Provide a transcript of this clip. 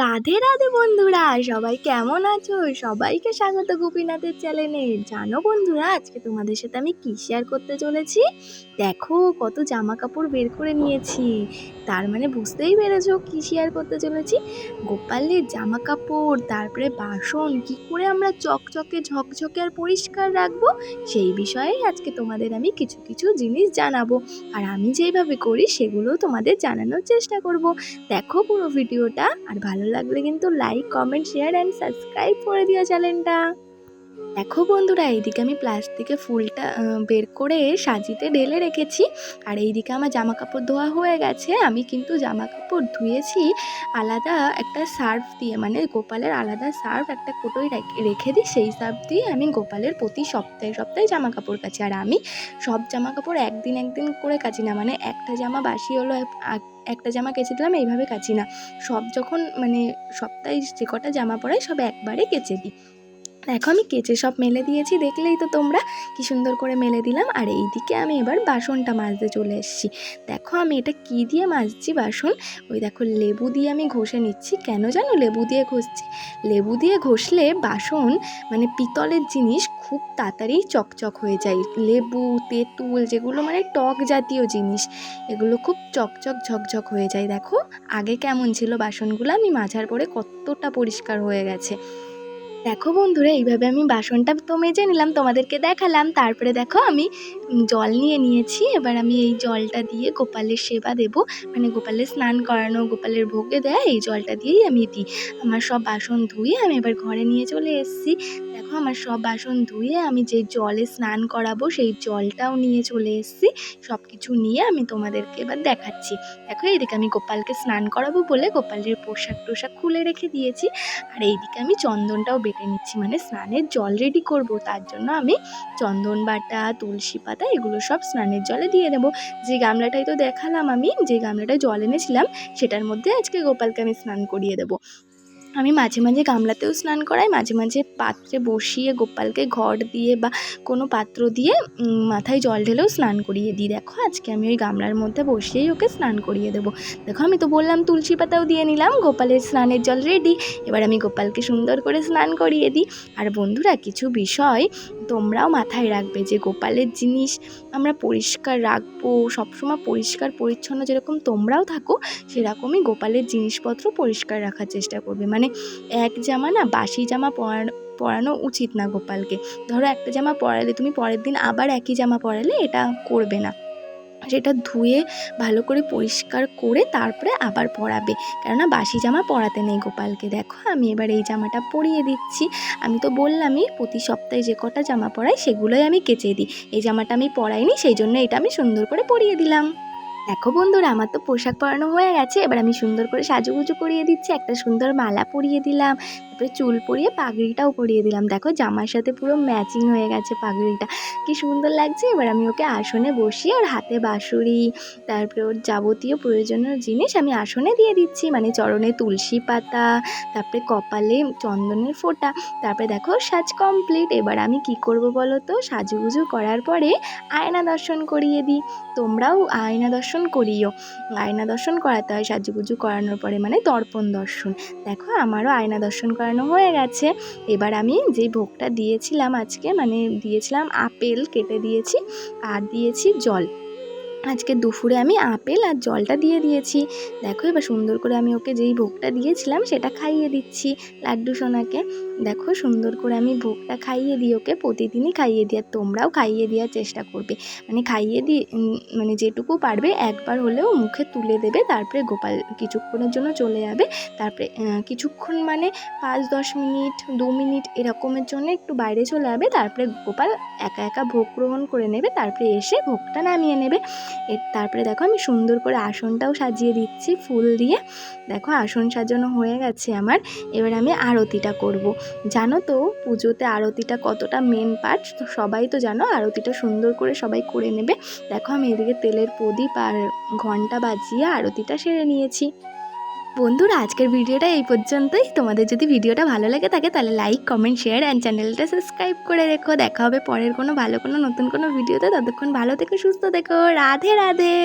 রাধে রাধে বন্ধুরা, সবাই কেমন আছো? সবাইকে স্বাগত গোপীনাথের চ্যানেলে। জানো বন্ধুরা, আজকে তোমাদের সাথে আমি কি শেয়ার করতে চলেছি? দেখো, কত জামা কাপড় বের করে নিয়েছি। তার মানে বুঝতেই পেরেছ কি শেয়ার করতে চলেছি? গোপালের জামা কাপড় তারপরে বাসন, কি করে আমরা চকচকে, ঝকঝকে আর পরিষ্কার রাখব? সেই বিষয়েই আজকে তোমাদের আমি কিছু কিছু জিনিস জানাব। আর আমি যেইভাবে করি, সেগুলো তোমাদের জানানোর চেষ্টা করব। দেখো পুরো ভিডিওটা আর ভালো লাগলে কিন্তু like comment share and subscribe করে দিও চ্যানেলটা দেখো বন্ধুরা, এইদিকে আমি প্লাস্টিকে ফুলটা বের করে সাজিতে ঢেলে রেখেছি। আর এইদিকে আমার জামা কাপড় ধোয়া হয়ে গেছে। আমি কিন্তু জামা কাপড় ধুয়েছি আলাদা একটা সার্ফ দিয়ে মানে গোপালের আলাদা সার্ফ একটা কোটোয় রেখে- দিই। সেই সার্ফ দিয়ে আমি গোপালের প্রতি সপ্তাহে সপ্তাহে জামা কাপড় কাচি। আর আমি সব জামা কাপড় একদিন একদিন করে কাচি না মানে একটা জামা বাসি হলো একটা জামা কেচে দিলাম, এইভাবে কাচি না। সব যখন মানে সপ্তাহে যে কটা জামা পরাই সব একবারে কেচে দিই। দেখো, আমি কেচে সব মেলে দিয়েছি, দেখলেই তো তোমরা কি সুন্দর করে মেলে দিলাম। আর এইদিকে আমি এবার বাসনটা মাজতে চলে এসেছি। দেখো, আমি এটা কি দিয়ে মাজছি বাসন? ওই দেখো, লেবু দিয়ে আমি ঘষে নিচ্ছি। কেন জানো? লেবু দিয়ে ঘষছি। লেবু দিয়ে ঘষলে বাসন মানে পিতলের জিনিস খুব তাড়াতাড়ি চকচক হয়ে যায়। লেবু, তেঁতুল, যেগুলো মানে টক জাতীয় জিনিস, এগুলো খুব চকচক ঝকঝক হয়ে যায়। দেখো, আগে কেমন ছিল বাসনগুলো? আমি মাজার পরে কতটা পরিষ্কার হয়ে গেছে। দেখো বন্ধুরা এইভাবে আমি বাসনটা তো মেজে নিলাম তোমাদেরকে দেখালাম তারপরে দেখো আমি জল নিয়ে নিয়েছি। এবার আমি এই জলটা দিয়ে গোপালের সেবা দেব। মানে গোপালের স্নান করানো, গোপালের ভোগে দেয়, এই জলটা দিয়েই আমি দিই আমার সব বাসন ধুয়ে আমি এবার ঘরে নিয়ে চলে এসেছি। দেখো, আমার সব বাসন ধুয়ে আমি যে জলে স্নান করাবো, সেই জলটাও নিয়ে চলে এসেছি। সব কিছু নিয়ে আমি তোমাদেরকে এবার দেখাচ্ছি। দেখো, এইদিকে আমি গোপালকে স্নান করাবো বলে গোপালের পোশাক টোশাক খুলে রেখে দিয়েছি। আর এইদিকে আমি চন্দনটাও বেটে নিচ্ছি। মানে স্নানের জল রেডি করব, তার জন্য আমি চন্দন বাটা, তুলসী পাতা এগুলো সব স্নানের জলে দিয়ে দেবো যে গামলাটাই তো দেখালাম আমি, যে গামলাটায় জল এনেছিলাম, সেটার মধ্যে আজকে গোপালকে আমি স্নান করিয়ে দেবো। আমি মাঝে মাঝে গামলাতেও স্নান করাই, মাঝে মাঝে পাত্রে বসিয়ে গোপালকে ঘট দিয়ে বা কোনো পাত্র দিয়ে মাথায় জল ঢেলেও স্নান করিয়ে দিই। দেখো, আজকে আমি ওই গামলার মধ্যে বসিয়েই ওকে স্নান করিয়ে দেবো। দেখো, আমি তো বললাম তুলসী পাতাও দিয়ে নিলাম, গোপালের স্নানের জল রেডি এবার আমি গোপালকে সুন্দর করে স্নান করিয়ে দিই। আর বন্ধুরা, কিছু বিষয় তোমরাও মাথায় রাখবে যে গোপালের জিনিস আমরা পরিষ্কার রাখব, সবসময় পরিষ্কার পরিচ্ছন্ন যেরকম তোমরাও থাকো, সেরকমই গোপালের জিনিসপত্র পরিষ্কার রাখার চেষ্টা করবে। মানে এক জামা না বাসি জামা পরানো পরানো উচিত না গোপালকে। ধরো একটা জামা পরালে, তুমি পরের দিন আবার একই জামা পরালে এটা করবে না। সেটা ধুয়ে ভালো করে পরিষ্কার করে তারপরে আবার পরাবে। কেননা বাসি জামা পরাতে নেই গোপালকে। দেখো আমি এবার এই জামাটা পরিয়ে দিচ্ছি। আমি তো বললামই, প্রতি সপ্তাহে যে কটা জামা পরাই সেগুলোই আমি কেচে দিই। এই জামাটা আমি পরাইনি, সেই জন্য এটা আমি সুন্দর করে পরিয়ে দিলাম। দেখো বন্ধুরা, আমার তো পোশাক পরানো হয়ে গেছে। এবার আমি সুন্দর করে সাজুগুজু করিয়ে দিচ্ছি, একটা সুন্দর মালা পরিয়ে দিলাম, তারপরে চুল পরিয়ে পাগড়িটাও পরিয়ে দিলাম। দেখো, জামার সাথে পুরো ম্যাচিং হয়ে গেছে পাগড়িটা। কি সুন্দর লাগছে। এবার আমি ওকে আসনে বসিয়ে ওর হাতে বাঁশুড়ি তারপরে ওর যাবতীয় প্রয়োজনীয় জিনিস আমি আসনে দিয়ে দিচ্ছি। মানে চরণে তুলসী পাতা, তারপরে কপালে চন্দনের ফোঁটা, তারপরে দেখো, সাজ কমপ্লিট এবার আমি কি করব বলো তো? সাজুগুজু করার পরে আয়না দর্শন করিয়ে দিই। তোমরাও আয়না দর্শন করিও। আয়না দর্শন করাতে হয় সাজুগুজু করানোর পরে মানে তর্পণ দর্শন। দেখো, আমারও আয়না দর্শন করানো হয়ে গেছে। এবার আমি যে ভোগটা দিয়েছিলাম আজকে মানে দিয়েছিলাম আপেল, কেটে দিয়েছি, আর দিয়েছি জল। আজকে দুপুরে আমি আপেল আর জলটা দিয়ে দিয়েছি। দেখো এবার সুন্দর করে আমি ওকে যেই ভোগটা দিয়েছিলাম সেটা খাইয়ে দিচ্ছি লাড্ডু সোনাকে। দেখো সুন্দর করে আমি ভোগটা খাইয়ে দিই ওকে প্রতিদিনই খাইয়ে দিই আর তোমরাও খাইয়ে দেওয়ার চেষ্টা করবে। মানে খাইয়ে দিয়ে মানে যেটুকু পারবে একবার হলেও মুখে তুলে দেবে, তারপরে গোপাল কিছুক্ষণের জন্য চলে যাবে। তারপরে কিছুক্ষণ মানে পাঁচ, দশ মিনিট, দু মিনিট এরকমের জন্য একটু বাইরে চলে যাবে। তারপরে গোপাল একা একা ভোগ গ্রহণ করে নেবে। তারপরে এসে ভোগটা নামিয়ে নেবে। এর তারপরে দেখো আমি সুন্দর করে আসনটাও সাজিয়ে দিচ্ছি, ফুল দিয়ে। দেখো আসন সাজানো হয়ে গেছে আমার, এবার আমি আরতিটা করব। জানো তো পুজোতে আরতিটা কতটা মেন পার্ট তো সবাই তো জানো আরতিটা সুন্দর করে সবাই করে নেবে। দেখো আমি এদিকে তেলের প্রদীপ আর ঘণ্টা বাজিয়ে আরতিটা সেরে নিয়েছি। বন্ধুরা, আজকের ভিডিওটা এই পর্যন্তই। তোমাদের যদি ভিডিওটা ভালো লাগে থাকে, তাহলে লাইক কমেন্ট শেয়ার অ্যান্ড চ্যানেলটা সাবস্ক্রাইব করে রেখো। দেখা হবে পরের কোনো ভালো কোনো নতুন কোনো ভিডিওতে। ততক্ষণ ভালো থেকো, সুস্থ দেখো রাধে রাধে।